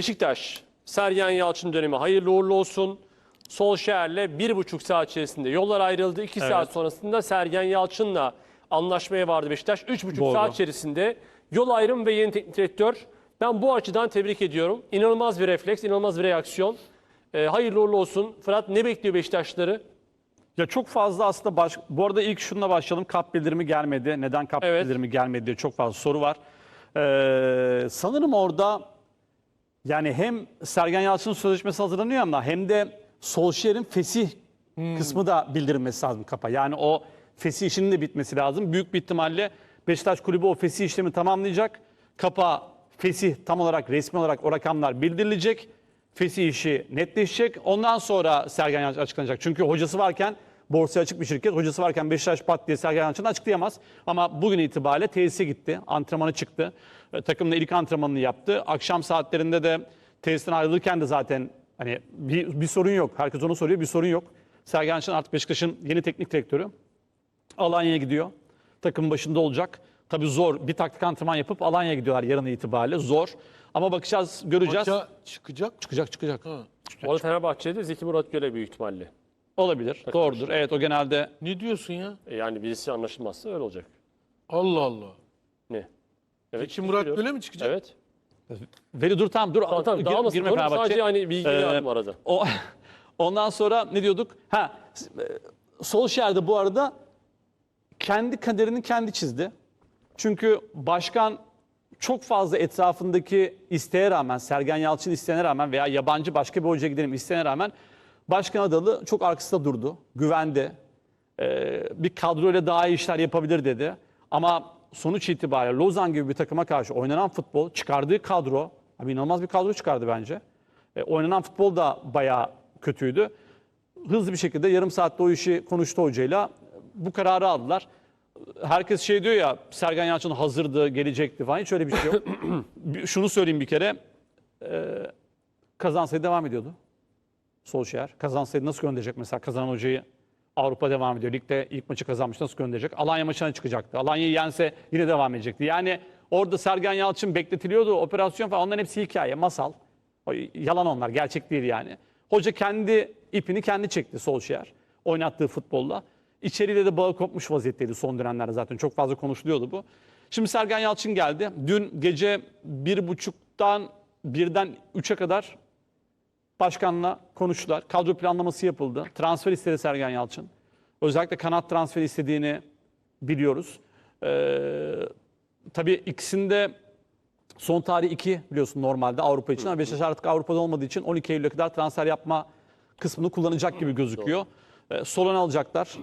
Beşiktaş, Sergen Yalçın dönemi hayırlı uğurlu olsun. Solskjaer'le bir buçuk saat içerisinde yollar ayrıldı. İki saat sonrasında Sergen Yalçın'la anlaşmaya vardı Beşiktaş. Üç buçuk Doğru. saat içerisinde yol ayrım ve yeni teknik direktör. Ben bu açıdan tebrik ediyorum. İnanılmaz bir refleks, inanılmaz bir reaksiyon. Ee, hayırlı uğurlu olsun. Fırat ne bekliyor Beşiktaşları? Ya çok fazla aslında baş... bu arada ilk şununla başlayalım. Kap bildirimi gelmedi. Neden kap Evet. bildirimi gelmedi diye çok fazla soru var. Ee, sanırım orada yani hem Sergen Yalçın'ın sözleşmesi hazırlanıyor ama hem de Solskjaer'in fesih kısmı da bildirilmesi lazım kapa. Yani o fesih işinin de bitmesi lazım. Büyük bir ihtimalle Beşiktaş kulübü o fesih işlemi tamamlayacak. Kapa fesih tam olarak resmi olarak o rakamlar bildirilecek. Fesih işi netleşecek. Ondan sonra Sergen Yalçın açıklanacak. Çünkü hocası varken borsaya açık bir şirket. Hocası varken Beşiktaş pat diye Sergen Yalçın açıklayamaz. Ama bugün itibariyle tesise gitti. Antrenmanı çıktı. E, Takımla ilk antrenmanını yaptı. Akşam saatlerinde de tesisten ayrılırken de zaten hani bir, bir sorun yok. Herkes onu soruyor. Bir sorun yok. Sergen Yalçın artık Beşiktaş'ın yeni teknik direktörü. Alanya'ya gidiyor. Takımın başında olacak. Tabii zor. Bir taktik antrenman yapıp Alanya'ya gidiyorlar yarın itibariyle. Zor. Ama bakacağız, göreceğiz. Maça çıkacak. Çıkacak, çıkacak. Orada Fenerbahçe'de Zeki Murat Göle büyük ihtimalle. Olabilir. Doğrudur. Evet o genelde Ne diyorsun ya? E, Yani birisi anlaşılmazsa öyle olacak. Allah Allah. Ne? Evet. Zeki Murat biliyorum. Göle mi çıkacak? Evet. Veri dur tamam dur. Tamam, tamam Gir- dağılmasın girme konu. Fenerbahçe. Sadece hani bilgi Ee, lazım arada. O, ondan sonra ne diyorduk? Ha, e, Solskjaer de bu arada kendi kaderini kendi çizdi. Çünkü başkan çok fazla etrafındaki isteğe rağmen, Sergen Yalçın isteğine rağmen veya yabancı başka bir hocaya gidelim isteğine rağmen başkan adalı çok arkasında durdu, güvendi. Ee, bir kadroyla daha iyi işler yapabilir dedi. Ama sonuç itibariyle Lozan gibi bir takıma karşı oynanan futbol, çıkardığı kadro, abi inanılmaz bir kadro çıkardı bence. E, oynanan futbol da bayağı kötüydü. Hızlı bir şekilde yarım saatte o işi konuştu hocayla. Bu kararı aldılar. Herkes şey diyor ya Sergen Yalçın hazırdı, gelecekti falan. Hiç öyle bir şey yok. Şunu söyleyeyim bir kere. E, kazansaydı devam ediyordu. Solskjaer. Kazansaydı nasıl gönderecek mesela kazanan hocayı Avrupa devam ediyor. Ligde ilk maçı kazanmış nasıl gönderecek? Alanya maçına çıkacaktı. Alanya'yı yense yine devam edecekti. Yani orada Sergen Yalçın bekletiliyordu. Operasyon falan onların hepsi hikaye, masal. Yalan onlar, gerçek değil yani. Hoca kendi ipini kendi çekti Solskjaer. Oynattığı futbolla. İçeriyle de bağı kopmuş vaziyetteydi son dönemlerde zaten. Çok fazla konuşuluyordu bu. Şimdi Sergen Yalçın geldi. Dün gece bir buçuktan birden üçe kadar başkanla konuştular. Kadro planlaması yapıldı. Transfer istedi Sergen Yalçın. Özellikle kanat transferi istediğini biliyoruz. Ee, tabii ikisinde son tarih 2 biliyorsun normalde Avrupa için ama Beşiktaş artık Avrupa'da olmadığı için 12 Eylül'e kadar transfer yapma kısmını kullanacak gibi gözüküyor. Ee, Solon alacaklar.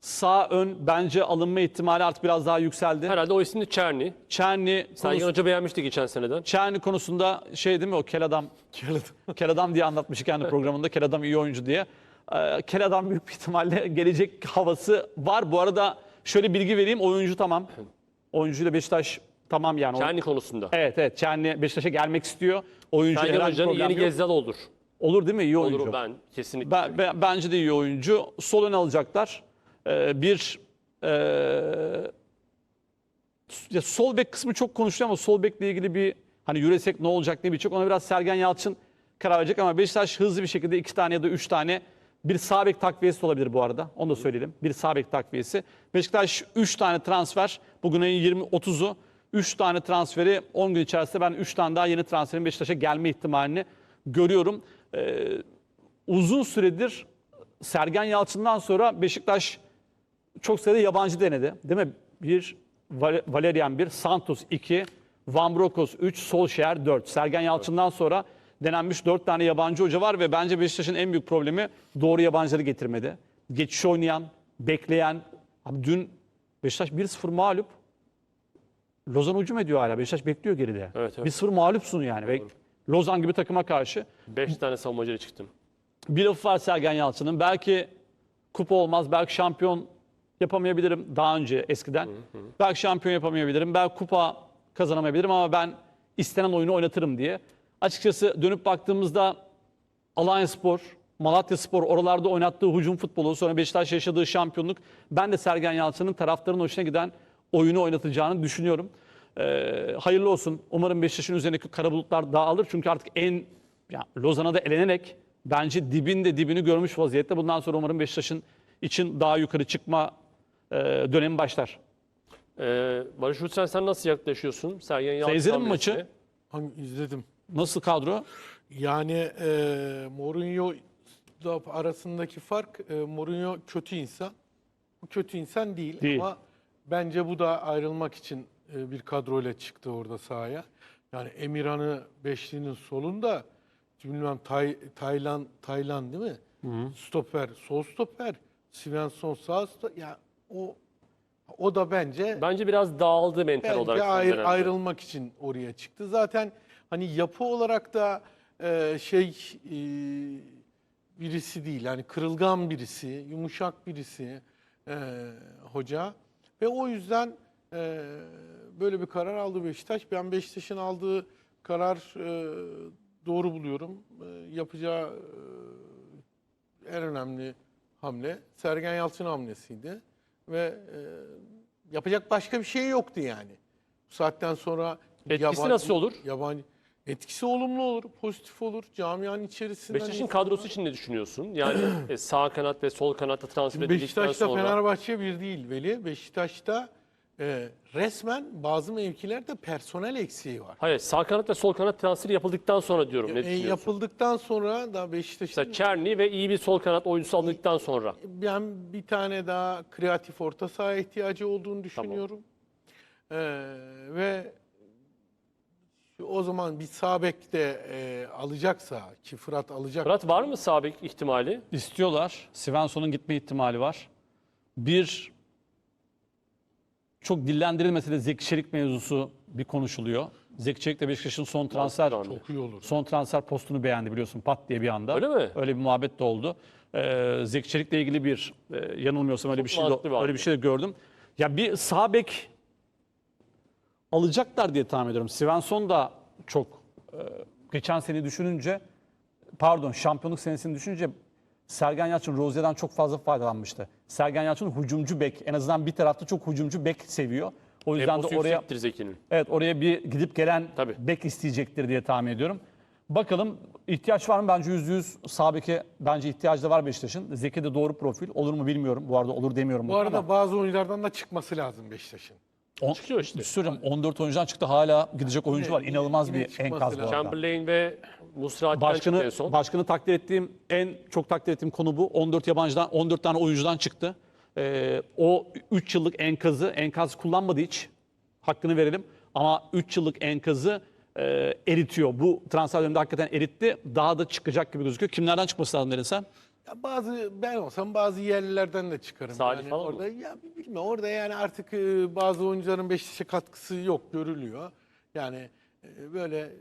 Sağ ön bence alınma ihtimali artık biraz daha yükseldi. Herhalde o isim de Çerni. Çerni Sergen konusu, Hoca beğenmişti geçen seneden. Çerni konusunda şey değil mi o kel adam Kel adam diye anlatmış kendi programında. Kel adam iyi oyuncu diye. Ee, Kel adam büyük bir ihtimalle gelecek havası var. Bu arada şöyle bilgi vereyim. Oyuncu tamam. Oyuncuyla Beşiktaş tamam yani. Çerni konusunda. Evet evet. Çerni Beşiktaş'a gelmek istiyor. Oyuncu Sergen herhangi Hoca'nın problem yeni yok. Olur. Olur değil mi? İyi oyuncu. Olur ben kesinlikle. Ben- ben- bence de iyi oyuncu. Sol ön alacaklar. Ee, bir ya sol bek kısmı çok konuşuluyor ama sol bekle ilgili bir hani yürüsek ne olacak diye bir çok ona biraz Sergen Yalçın karar verecek ama Beşiktaş hızlı bir şekilde iki tane ya da üç tane bir sağ bek takviyesi olabilir bu arada. Onu da söyleyelim. Bir sağ bek takviyesi. Beşiktaş 3 tane transfer. Bugün ayın 20 30'u 3 tane transferi 10 gün içerisinde ben 3 tane daha yeni transferin Beşiktaş'a gelme ihtimalini görüyorum. Ee, uzun süredir Sergen Yalçın'dan sonra Beşiktaş çok sayıda yabancı denedi. Değil mi? Bir Val- Valerian 1, Santos 2, Van Brokos 3, Solskjaer 4. Sergen Yalçın'dan sonra denenmiş 4 tane yabancı hoca var ve bence Beşiktaş'ın en büyük problemi doğru yabancıları getirmedi. Geçiş oynayan, bekleyen. Abi dün Beşiktaş 1-0 mağlup. Lozan hücum ediyor hala. Beşiktaş bekliyor geride. Evet, evet. 1-0 mağlupsun yani. Ve Lozan gibi takıma karşı. 5 tane savunmacıyla çıktım. Bir lafı var Sergen Yalçın'ın. Belki kupa olmaz, belki şampiyon yapamayabilirim daha önce eskiden. Belki şampiyon yapamayabilirim, belki kupa kazanamayabilirim ama ben istenen oyunu oynatırım diye. Açıkçası dönüp baktığımızda Alanyaspor, Malatyaspor oralarda oynattığı hücum futbolu, sonra Beşiktaş yaşadığı şampiyonluk. Ben de Sergen Yalçın'ın taraftarın hoşuna giden oyunu oynatacağını düşünüyorum. Ee, hayırlı olsun. Umarım Beşiktaş'ın üzerindeki kara bulutlar dağılır. Çünkü artık en ya Lozan'a elenerek bence dibin de dibini görmüş vaziyette. Bundan sonra umarım Beşiktaş'ın için daha yukarı çıkma e, dönemi başlar. Ee, Barış Hüseyin sen nasıl yaklaşıyorsun? Sergen Yalçın izledin mi hamlesine? maçı? Hangi izledim. Nasıl kadro? Yani e, Mourinho da arasındaki fark e, Mourinho kötü insan. Bu kötü insan değil, Değil. ama bence bu da ayrılmak için e, bir kadroyla çıktı orada sahaya. Yani Emirhan'ı beşlinin solunda bilmem Tay, Taylan Taylan değil mi? Stoper, sol stoper, Svensson sağ stoper. Ya o o da bence Bence biraz dağıldı mental Bence olarak. son ayr- dönemde. ayrılmak için oraya çıktı. Zaten hani yapı olarak da e, şey e, birisi değil. Yani kırılgan birisi, yumuşak birisi e, hoca. Ve o yüzden e, böyle bir karar aldı Beşiktaş. Ben Beşiktaş'ın aldığı karar e, doğru buluyorum. E, yapacağı e, en önemli hamle Sergen Yalçın hamlesiydi. Ve e, yapacak başka bir şey yoktu yani. Bu saatten sonra Etkisi nasıl olur? Yabancı etkisi olumlu olur, pozitif olur. Camianın içerisinden Beşiktaş'ın kadrosu için ne düşünüyorsun? Yani e, sağ kanat ve sol kanatta transfer edildikten Beşiktaş'ta sonra. Fenerbahçe bir değil Veli. Beşiktaş'ta e, resmen bazı mevkilerde personel eksiği var. Hayır sağ kanat ve sol kanat transferi yapıldıktan sonra diyorum. Ne E, düşünüyorsun? yapıldıktan sonra da Beşiktaş'ın Mesela Çerni ve iyi bir sol kanat oyuncusu alındıktan sonra. ben bir tane daha kreatif orta saha ihtiyacı olduğunu düşünüyorum. E, ve o zaman bir sağ bek de e, alacaksa ki Fırat alacak. Fırat var mı sağ bek ihtimali? İstiyorlar. Svensson'un gitme ihtimali var. Bir çok dillendirilmese de Zeki Çelik mevzusu bir konuşuluyor. Zeki Çelik de Beşiktaş'ın son transfer çok iyi olur. son transfer postunu beğendi biliyorsun pat diye bir anda. Öyle mi? Öyle bir muhabbet de oldu. Ee, Zeki Çelik'le ilgili bir e, yanılmıyorsam öyle bir şey de, öyle bir şey de gördüm. Ya bir sağ bek alacaklar diye tahmin ediyorum. Svensson da çok e, geçen sene düşününce pardon şampiyonluk senesini düşününce Sergen Yalçın Rozier'den çok fazla faydalanmıştı. Sergen Yalçın hücumcu bek. En azından bir tarafta çok hücumcu bek seviyor. O yüzden Temposu de oraya yüksektir Zeki'nin. Evet oraya bir gidip gelen Tabii. bek isteyecektir diye tahmin ediyorum. Bakalım ihtiyaç var mı? Bence yüzde yüz sağ beke bence ihtiyacı da var Beşiktaş'ın. Zeki de doğru profil. Olur mu bilmiyorum. Bu arada olur demiyorum. Bu arada ama bazı oyunculardan da çıkması lazım Beşiktaş'ın. On- çıkıyor işte. Bir söyleyeyim, 14 oyuncudan çıktı hala gidecek oyuncu var. İnanılmaz yine bir çıkması enkaz bu lazım. arada. Chamberlain ve Musrati'den çıktı en Başkanı, son. başkanı takdir ettiğim, en çok takdir ettiğim konu bu. 14 yabancıdan, 14 tane oyuncudan çıktı. Ee, o 3 yıllık enkazı, enkaz kullanmadı hiç. Hakkını verelim. Ama 3 yıllık enkazı e, eritiyor. Bu transfer döneminde hakikaten eritti. Daha da çıkacak gibi gözüküyor. Kimlerden çıkması lazım dedin sen? Ya bazı ben olsam bazı yerlilerden de çıkarım. Salih yani falan mı? orada ya bilmiyorum orada yani artık e, bazı oyuncuların Beşiktaş'a katkısı yok görülüyor. Yani e, böyle e,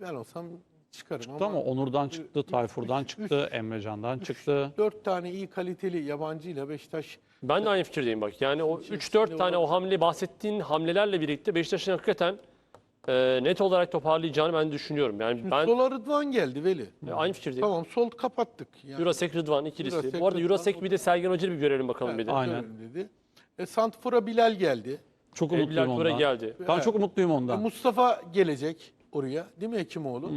ben olsam çıkarım Çıktı ama Onur'dan çıktı, Tayfur'dan çıktı, Emrecan'dan çıktı. Dört tane iyi kaliteli yabancıyla Beşiktaş Ben de aynı fikirdeyim bak. Yani o 3-4 tane o hamle bahsettiğin hamlelerle birlikte Beşiktaş'ın hakikaten e, net olarak toparlayacağını ben düşünüyorum. Yani ben Sola Rıdvan geldi Veli. e, aynı fikirdeyim. Tamam sol kapattık. Yani. Eurosek Rıdvan ikilisi. Eurosek, Bu arada Rıdvan, Eurosek bir de Sergen Hoca'yı bir görelim bakalım Evet, bir de. Aynen. dedi. E, Santfor'a Bilal geldi. Çok Bilal umutluyum Kure ondan. geldi. Ben çok umutluyum E, ondan. Mustafa gelecek oraya değil mi Hekimoğlu?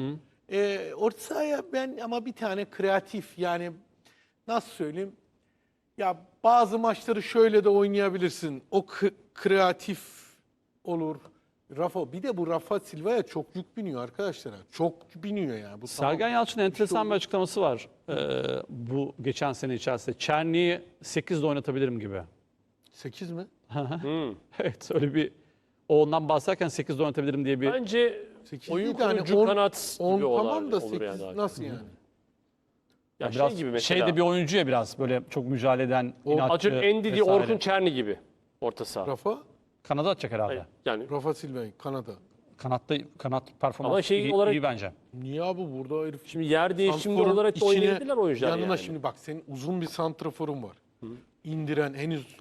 E, orta sahaya ben ama bir tane kreatif yani nasıl söyleyeyim? Ya bazı maçları şöyle de oynayabilirsin. O kreatif olur. Rafa bir de bu Rafa Silva'ya çok yük biniyor arkadaşlar. Çok biniyor yani. Bu Sergen Yalçın'ın enteresan bir açıklaması var ee, bu geçen sene içerisinde. Çerni'yi 8'de oynatabilirim gibi. 8 mi? Hmm. Evet öyle bir o ondan bahsederken 8'de oynatabilirim diye bir Bence Sekiz oyun değil de hani kurucu on- kanat gibi 10 olar- tamam da olur 8 yani. nasıl yani? Ya biraz şey gibi mesela. şeyde bir oyuncu ya biraz böyle çok mücadele eden, inatçı Atıyorum Endidi, vesaire. Orkun Çerni gibi orta saha. Rafa, Kanada atacak herhalde. Yani Rafa Silva Kanada. Kanatta kanat performansı Ama şey iyi, olarak- iyi bence. Niye abi burada herif şimdi yer Santrfor'un olarak da içine, oynayabilirler oyuncular Yanına yani. şimdi bak senin uzun bir santraforun var. İndiren henüz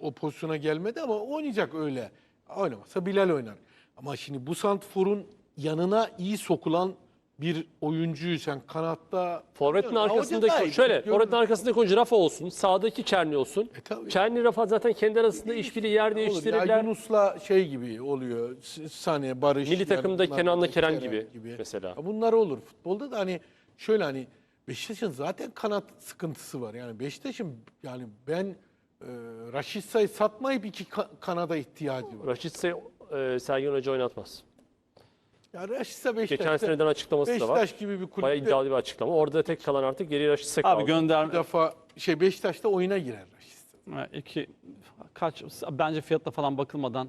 o pozisyona gelmedi ama oynayacak öyle. Oynamasa Bilal oynar. Ama şimdi bu santraforun yanına iyi sokulan bir oyuncuyu sen kanatta Forvet'in arkasındaki iyi şöyle, görür. Forvet'in arkasındaki oyuncu Rafa olsun, sağdaki Çerni olsun. E, tabii. Çerni Rafa zaten kendi arasında işbirliği yer Olur. Ya değiştirirler. Yunus'la şey gibi oluyor. S- Sane, Barış. Milli takımda yani bunlar- Kenan'la Kerem gibi mesela. Ya bunlar olur. Futbolda da hani şöyle hani Beşiktaş'ın zaten kanat sıkıntısı var. Yani Beşiktaş'ın yani ben e, Raşitsa'yı satmayıp iki ka- kanada ihtiyacı var. Raşitse e, Sergen Hoca oynatmaz. Ya Raşitsa Beşiktaş'ta Geçen seneden açıklaması da var. Beşiktaş gibi bir Bayağı kulüpte iddialı bir açıklama. Orada tek kalan artık geriye Raşitse kaldı. Abi gönder bir defa şey Beşiktaş'ta oyuna girer Raşitsa. Ha, iki kaç bence fiyatla falan bakılmadan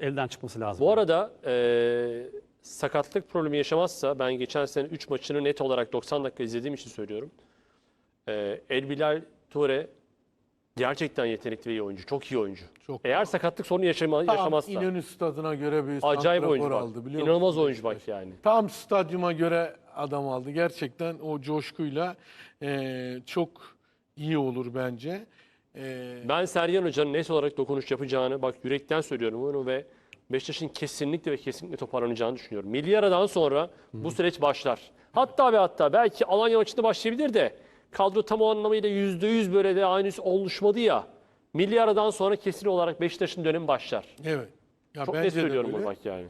elden çıkması lazım. Bu arada e, sakatlık problemi yaşamazsa ben geçen sene 3 maçını net olarak 90 dakika izlediğim için söylüyorum. E, El Bilal Toure gerçekten yetenekli ve iyi oyuncu. Çok iyi oyuncu. Çok. Eğer sakatlık sorunu yaşama, Tam yaşamazsa İnönü stadına göre bir acayip oyuncu bak. aldı biliyor İnanılmaz musun? oyuncu bak yani. Tam stadyuma göre adam aldı. Gerçekten o coşkuyla e, çok iyi olur bence. E, Ben Sergen Hoca'nın net olarak dokunuş yapacağını bak yürekten söylüyorum bunu ve Beşiktaş'ın kesinlikle ve kesinlikle toparlanacağını düşünüyorum. Milli aradan sonra bu süreç başlar. Hatta ve hatta belki Alanya maçında başlayabilir de kadro tam o anlamıyla %100 böyle de aynı oluşmadı ya. Milli aradan sonra kesin olarak Beşiktaş'ın dönemi başlar. evet. Ya Çok net söylüyorum bunu bak yani.